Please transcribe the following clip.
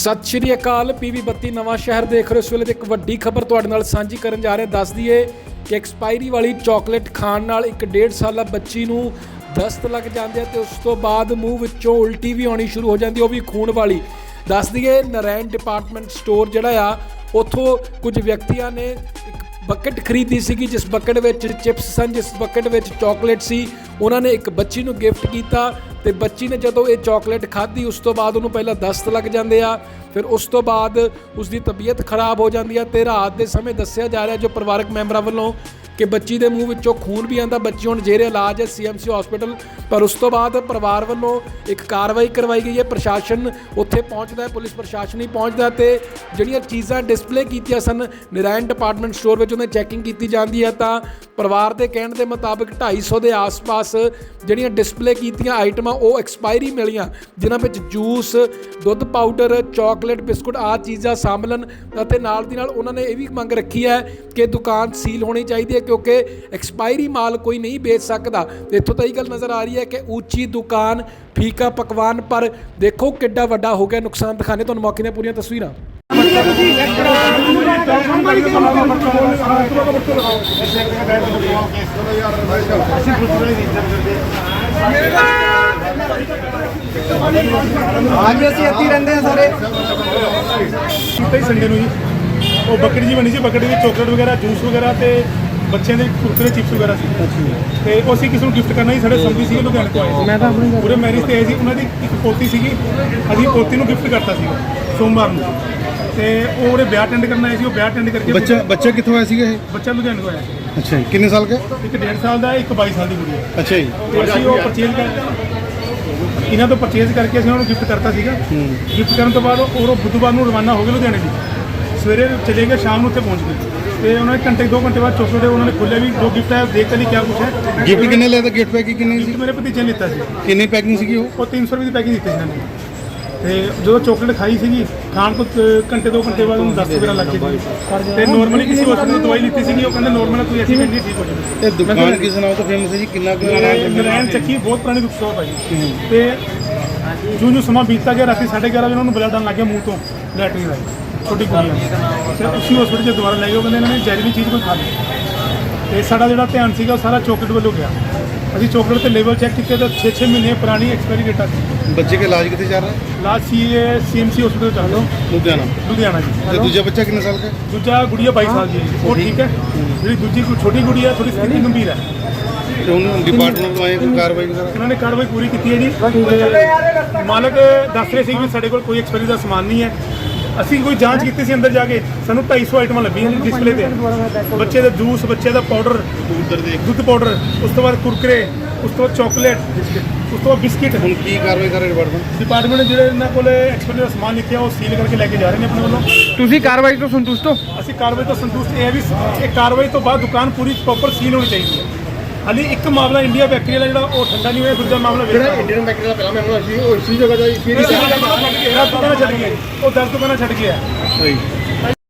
ਸਤਿ ਸ਼੍ਰੀ ਅਕਾਲ, ਪੀਵੀ 32 ਨਵਾਂ ਸ਼ਹਿਰ ਦੇਖ ਰਹੇ ਹੋ। ਇਸ ਵੇਲੇ ਤੇ ਇੱਕ ਵੱਡੀ ਖਬਰ ਤੁਹਾਡੇ ਨਾਲ ਸਾਂਝੀ ਕਰਨ ਜਾ ਰਹੇ। ਹਾਂ ਦੱਸ ਦਈਏ ਕਿ ਐਕਸਪਾਇਰੀ ਵਾਲੀ ਚਾਕਲੇਟ ਖਾਣ ਨਾਲ ਇੱਕ ਡੇਢ ਸਾਲਾ ਬੱਚੀ ਨੂੰ ਦਸਤ ਲੱਗ ਜਾਂਦੇ ਆ ਤੇ ਉਸ ਤੋਂ ਬਾਅਦ ਮੂੰਹ ਵਿੱਚੋਂ ਉਲਟੀ ਵੀ ਆਉਣੀ ਸ਼ੁਰੂ ਹੋ ਜਾਂਦੀ ਉਹ ਵੀ ਖੂਨ ਵਾਲੀ। ਦੱਸ ਦਈਏ ਨਰੈਣ ਡਿਪਾਰਟਮੈਂਟ ਸਟੋਰ ਜਿਹੜਾ ਆ, ਉੱਥੋਂ ਕੁਝ ਵਿਅਕਤੀਆਂ ਨੇ ਇੱਕ ਬਕਟ ਖਰੀਦੀ ਸੀਗੀ, ਜਿਸ ਬਕਟ ਵਿੱਚ ਚਿਪਸ ਸਨ, ਜਿਸ ਬਕਟ ਵਿੱਚ ਚਾਕਲੇਟ ਸੀ। ਉਹਨਾਂ ਨੇ ਇੱਕ ਬੱਚੀ ਨੂੰ ਗਿਫਟ ਕੀਤਾ। ਤੇ ਬੱਚੀ ਨੇ ਜਦੋਂ ਇਹ ਚਾਕਲੇਟ ਖਾਧੀ, ਉਸ ਤੋਂ ਬਾਅਦ ਉਹਨੂੰ ਪਹਿਲਾਂ ਦਸਤ ਲੱਗ ਜਾਂਦੇ ਆ, ਫਿਰ ਉਸ ਤੋਂ ਬਾਅਦ ਉਸ ਦੀ ਤਬੀਅਤ ਖਰਾਬ ਹੋ ਜਾਂਦੀ ਆ ਤੇ ਰਾਤ ਦੇ ਸਮੇਂ ਦੱਸਿਆ ਜਾ ਰਿਹਾ ਜੋ ਪਰਿਵਾਰਕ ਮੈਂਬਰਾਂ ਵੱਲੋਂ ਕਿ ਬੱਚੀ ਦੇ ਮੂੰਹ ਵਿੱਚੋਂ ਖੂਨ ਵੀ ਆਂਦਾ ਬੱਚੀ ਹੁਣ ਜੇਰੇ ਇਲਾਜ ਹੈ ਸੀਐਮਸੀ ਹਸਪੀਟਲ ਪਰ ਉਸ ਤੋਂ ਬਾਅਦ ਪਰਿਵਾਰ ਵੱਲੋਂ ਇੱਕ ਕਾਰਵਾਈ ਕਰਵਾਈ ਗਈ ਹੈ। ਪ੍ਰਸ਼ਾਸਨ ਉੱਥੇ ਪਹੁੰਚਦਾ ਹੈ, ਪੁਲਿਸ ਪ੍ਰਸ਼ਾਸਨ ਹੀ ਪਹੁੰਚਦਾ ਹੈ ਤੇ ਜਿਹੜੀਆਂ ਚੀਜ਼ਾਂ ਡਿਸਪਲੇ ਕੀਤੀਆਂ ਸਨ, ਨਰਾਇਣ ਡਿਪਾਰਟਮੈਂਟ ਸਟੋਰ ਵਿੱਚ ਉਹਨਾਂ ਚੈਕਿੰਗ ਕੀਤੀ ਜਾਂਦੀ ਹੈ, ਤਾਂ ਪਰਿਵਾਰ ਦੇ ਕਹਿਣ ਦੇ ਮੁਤਾਬਕ 250 ਦੇ ਆਸ-ਪਾਸ ਜਿਹੜੀਆਂ ਡਿਸਪਲੇ ਕੀਤੀਆਂ ਆਈਟਮਾਂ ਉਹ ਐਕਸਪਾਇਰੀ ਮਿਲੀਆਂ, ਜਿਨ੍ਹਾਂ ਵਿੱਚ ਜੂਸ ਦੁੱਧ ਪਾਊਡਰ ਚਾਕਲੇਟ ਬਿਸਕੁਟ ਆ ਚੀਜ਼ਾਂ ਸ਼ਾਮਲ ਹਨ। ਅਤੇ ਨਾਲ ਦੀ ਨਾਲ ਉਹਨਾਂ ਨੇ ਇਹ ਵੀ ਮੰਗ ਰੱਖੀ ਹੈ ਕਿ ਦੁਕਾਨ ਸੀਲ ਹੋਣੀ ਚਾਹੀਦੀ ਹੈ ਕਿਉਂਕਿ ਐਕਸਪਾਇਰੀ ਮਾਲ ਕੋਈ ਨਹੀਂ ਵੇਚ ਸਕਦਾ। ਇੱਥੋਂ ਤਾਂ ਇਹ ਗੱਲ ਨਜ਼ਰ ਆ ਰਹੀ ਹੈ ਕਿ ਉੱਚੀ ਦੁਕਾਨ ਫੀਕਾ ਪਕਵਾਨ ਪਰ ਦੇਖੋ ਕਿੱਡਾ ਵੱਡਾ ਹੋ ਗਿਆ ਨੁਕਸਾਨ ਦਿਖਾਣੇ ਤੁਹਾਨੂੰ ਮੌਕੇ ਦੀਆਂ ਪੂਰੀਆਂ ਤਸਵੀਰਾਂ। ਹਾਂਜੀ ਅਸੀਂ ਇੱਥੇ ਰਹਿੰਦੇ ਹਾਂ ਸਾਰੇ। ਕੀਤਾ ਸੰਡੇ ਨੂੰ ਜੀ। ਉਹ ਬੱਕਰੀ ਜੀ ਬਣੀ ਸੀ ਬੱਕਰੀ ਦੀ ਚਾਕਲੇਟ ਵਗੈਰਾ ਜੂਸ ਵਗੈਰਾ ਤੇ ਬੱਚਿਆਂ ਦੇ ਕੁਰਕਰੇ ਚਿਪਸ ਵਗੈਰਾ ਸੀ। ਤੇ ਉਹ ਅਸੀਂ ਕਿਸੇ ਨੂੰ ਗਿਫਟ ਕਰਨਾ ਸੀ ਸਾਡੇ ਸੰਗੀ ਸੀ ਲੁਧਿਆਣੇ ਤੋਂ ਆਏ ਸੀ। ਮੈਂ ਤਾਂ ਆਪਣੀ ਪੂਰੇ ਮੈਰਿਜ ਤੇ ਆਏ ਸੀ ਉਹਨਾਂ ਦੀ ਇੱਕ ਪੋਤੀ ਸੀਗੀ ਅਸੀਂ ਪੋਤੀ ਨੂੰ ਗਿਫਟ ਕਰਤਾ ਸੀ ਸੋਮਵਾਰ ਨੂੰ। ਤੇ ਉਹ ਉਹਦੇ ਵਿਆਹ ਅਟੈਂਡ ਕਰਨ ਆਏ ਸੀ ਉਹ ਵਿਆਹ ਅਟੈਂਡ ਕਰਕੇ ਬੱਚਾ ਬੱਚਾ ਕਿੱਥੋਂ ਆਇਆ ਸੀਗਾ ਇਹ? ਬੱਚਾ ਲੁਧਿਆਣੇ ਤੋਂ ਆਇਆ ਸੀ। ਅੱਛਾ ਜੀ ਕਿੰਨੇ ਸਾਲ ਦਾ ਇੱਕ 1.5 ਸਾਲ ਦਾ ਇੱਕ 22 ਸਾਲ ਦੀ ਕੁੜੀ ਹੈ। ਅੱਛਾ ਜੀ। ਤੇ ਅਸੀਂ ਉਹ ਪਰਚੇਜ਼ ਕਰ ਇਹਨਾਂ ਤੋਂ ਪਰਚੇਜ਼ ਕਰਕੇ ਅਸੀਂ ਉਹਨਾਂ ਨੂੰ ਗਿਫਟ ਕਰਤਾ ਸੀਗਾ। ਗਿਫਟ ਕਰਨ ਤੋਂ ਬਾਅਦ ਉਹ ਉਹ ਬੁੱਧਵਾਰ ਨੂੰ ਰਵਾਨਾ ਹੋ ਗਏ ਲੁਧਿਆਣੇ ਦੀ। ਸਵੇਰੇ ਚਲੇ ਗਏ ਸ਼ਾਮ ਨੂੰ ਉੱਥੇ ਪਹੁੰਚ ਗਏ। ਤੇ ਉਹਨਾਂ ਨੇ ਘੰਟੇ ਦੋ ਘੰਟੇ ਬਾਅਦ ਚੋਕਲੇਟ ਉਹਨਾਂ ਨੇ ਖੋਲ੍ਹਿਆ ਵੀ ਜੋ ਗਿਫਟ ਹੈ ਦੇਖ ਕੇ ਲਈ ਕੀ ਕੁਛ ਹੈ। ਗਿਫਟ ਕਿੰਨੇ ਲਿਆ ਤਾਂ ਗਿਫਟ ਪੈਕਿੰਗ ਕਿੰਨੀ ਸੀ? ਗਿਫਟ ਮੇਰੇ ਭਤੀਜੇ ਨੇ ਲਿੱਤਾ ਸੀ। ਕਿੰਨੀ ਪੈਕਿੰਗ ਸੀਗੀ ਉਹ? ਉਹ 300 ਰੁਪਏ ਦੀ ਪੈਕਿੰਗ ਦਿੱਤੀ ਸੀ ਇਹਨਾਂ ਨੇ। ਤੇ ਜਦੋਂ ਚਾਕਲੇਟ ਖਾਈ ਸੀਗੀ ਖਾਣ ਤੋਂ ਘੰਟੇ ਦੋ ਘੰਟੇ ਬਾਅਦ ਉਹਨੂੰ ਦਸਤ ਵਗੈਰਾ ਲੱਗ ਗਈ। ਤੇ ਨਾਰਮਲੀ ਕਿਸੇ ਹਸਪਤਾਲ ਤੋਂ ਦਵਾਈ ਲਿੱਤੀ ਸੀਗੀ ਉਹ ਕਹਿੰਦੇ ਨਾਰਮਲ ਕੋਈ ਐਸੀ ਨਹੀਂ ਠੀਕ ਹੋ ਜਾਵੇ ਇਹ ਦੁਕਾਨ ਕਿਸ ਨਾਮ ਤੋਂ ਫੇਮਸ ਹੈ ਜੀ ਕਿੰਨਾ ਕੁ ਨਰੈਣ ਚੱਕੀ ਬਹੁਤ ਪੁਰਾਣੀ ਦੁੱਖ ਸੋਪ ਹੈ। ਜੀ ਤੇ ਸਮਾਂ ਬੀਤਦਾ ਗਿਆ ਰਾਤੀ 11:30 ਵਜੇ ਉਹਨਾਂ ਨੂੰ ਬਲੱਡ ਆਉਣ ਲੱਗਿਆ ਮੂੰਹ ਤੋਂ ਲੈਟਰਿਨ ਦਾ ਛੋਟੀ ਕੁੜੀ ਨੂੰ ਤੇ ਉਸੇ ਹਸਪੀਟਲ 'ਚ ਦੁਬਾਰਾ ਲੈ ਗਏ ਉਹ ਕਹਿੰਦੇ ਇਹਨਾਂ ਨੇ ਜ਼ਹਿਰੀਲੀ ਚੀਜ਼ ਕੋਈ ਖਾ ਲਈ ਤੇ ਸਾਡਾ ਜਿਹੜਾ ਧਿਆਨ ਸੀਗਾ ਉਹ ਸਾਰਾ ਚਾਕਲੇਟ ਵੱਲੋਂ ਗਿਆ। ਅਸੀਂ ਚਾਕਲੇਟ ਤੇ ਲੈਵਲ ਚੈੱਕ ਕੀਤੇ ਤਾਂ 6-6 ਮਹੀਨੇ ਪੁਰਾਣੀ ਐਕਸਪਾਇਰੀ ਡੇਟ ਆ। ਬੱਚੇ ਦਾ ਇਲਾਜ ਕਿੱਥੇ ਚੱਲ ਰਿਹਾ? ਲਾਸਟ ਸੀ ਸੀਐਮਸੀ ਹਸਪੀਟਲ ਚੱਲ ਲਓ ਲੁਧਿਆਣਾ। ਲੁਧਿਆਣਾ ਜੀ। ਤੇ ਦੂਜਾ ਬੱਚਾ ਕਿੰਨੇ ਸਾਲ ਦਾ ਦੂਜਾ ਗੁੜੀਆ 22 ਸਾਲ ਦੀ ਹੈ ਜੀ। ਉਹ ਠੀਕ। ਹੈ। ਜਿਹੜੀ ਦੂਜੀ ਕੋਈ ਛੋਟੀ ਗੁੜੀ ਹੈ ਥੋੜੀ ਸਥਿਤੀ ਗੰਭੀਰ ਹੈ। ਤੇ ਉਹਨੂੰ ਡਿਪਾਰਟਮੈਂਟ ਤੋਂ ਆਏ ਕੋਈ ਕਾਰਵਾਈ ਵਗੈਰਾ? ਉਹਨਾਂ ਨੇ ਕਾਰਵਾਈ ਪੂਰੀ ਕੀਤੀ ਹੈ ਜੀ। ਤੇ ਮਾਲਕ ਦੱਸ ਰਹੇ ਸੀ ਵੀ ਸਾਡੇ ਕੋਲ ਕੋਈ ਐਕਸਪਾਇਰੀ ਦਾ ਸਮਾਨ ਨਹੀਂ ਹੈ। ਅਸੀਂ ਕੋਈ ਜਾਂਚ ਕੀਤੀ ਸੀ ਅੰਦਰ ਜਾ ਕੇ ਸਾਨੂੰ 250 ਆਈਟਮਾਂ ਲੱਭੀਆਂ ਡਿਸਪਲੇ ਤੇ। ਬੱਚੇ ਦਾ ਜੂਸ ਬੱਚੇ ਦਾ ਪਾਊਡਰ ਦੁੱਧ ਪਾਊਡਰ ਉਸ ਤੋਂ ਬਾਅਦ ਕੁਰਕਰੇ ਉਸ ਤੋਂ ਬਾਅਦ ਚਾਕਲੇਟ ਉਸ ਤੋਂ ਬਾਅਦ ਬਿਸਕਿਟ ਹੁਣ ਕੀ ਕਾਰਵਾਈ ਕਰ ਰਿਹਾ ਡਿਪਾਰਟਮੈਂਟ ਡਿਪਾਰਟਮੈਂਟ ਜਿਹੜੇ ਇਹਨਾਂ ਕੋਲ ਐਕਸਪਾਇਰੀ ਦਾ ਸਮਾਨ ਲਿਖਿਆ ਉਹ ਸੀਲ ਕਰਕੇ ਲੈ ਕੇ ਜਾ ਰਹੇ ਨੇ ਆਪਣੇ ਵੱਲੋਂ। ਤੁਸੀਂ ਕਾਰਵਾਈ ਤੋਂ ਸੰਤੁਸ਼ਟ ਹੋ? ਅਸੀਂ ਕਾਰਵਾਈ ਤੋਂ ਸੰਤੁਸ਼ਟ ਇਹ ਹੈ ਵੀ ਇਹ ਕਾਰਵਾਈ ਤੋਂ ਬਾਅਦ ਦੁਕਾਨ ਪੂਰੀ ਪ੍ਰੋਪਰ ਸੀਲ ਹੋਣੀ ਚਾਹੀਦੀ ਹੈ। ਹਾਲੀ ਇੱਕ ਮਾਮਲਾ ਇੰਡੀਆ ਬੈਕਰੀ ਵਾਲਾ ਜਿਹੜਾ ਉਹ ਠੰਡਾ ਨਹੀਂ ਹੋਇਆ ਦੂਜਾ ਮਾਮਲਾ ਜਿਹੜਾ ਇੰਡੀਅਨ ਬੈਕਰੀ ਦਾ ਪਹਿਲਾਂ ਮੈਨੂੰ ਅਸੀਂ ਉਹ ਇਸੀ ਜਗ੍ਹਾ ਦਾ ਫਿਰ ਦੁਕਾਨਾਂ ਛੱਡ ਗਿਆ। ਉਹ 10 ਦੁਕਾਨਾਂ ਛੱਡ ਗਿਆ। ਸਹੀ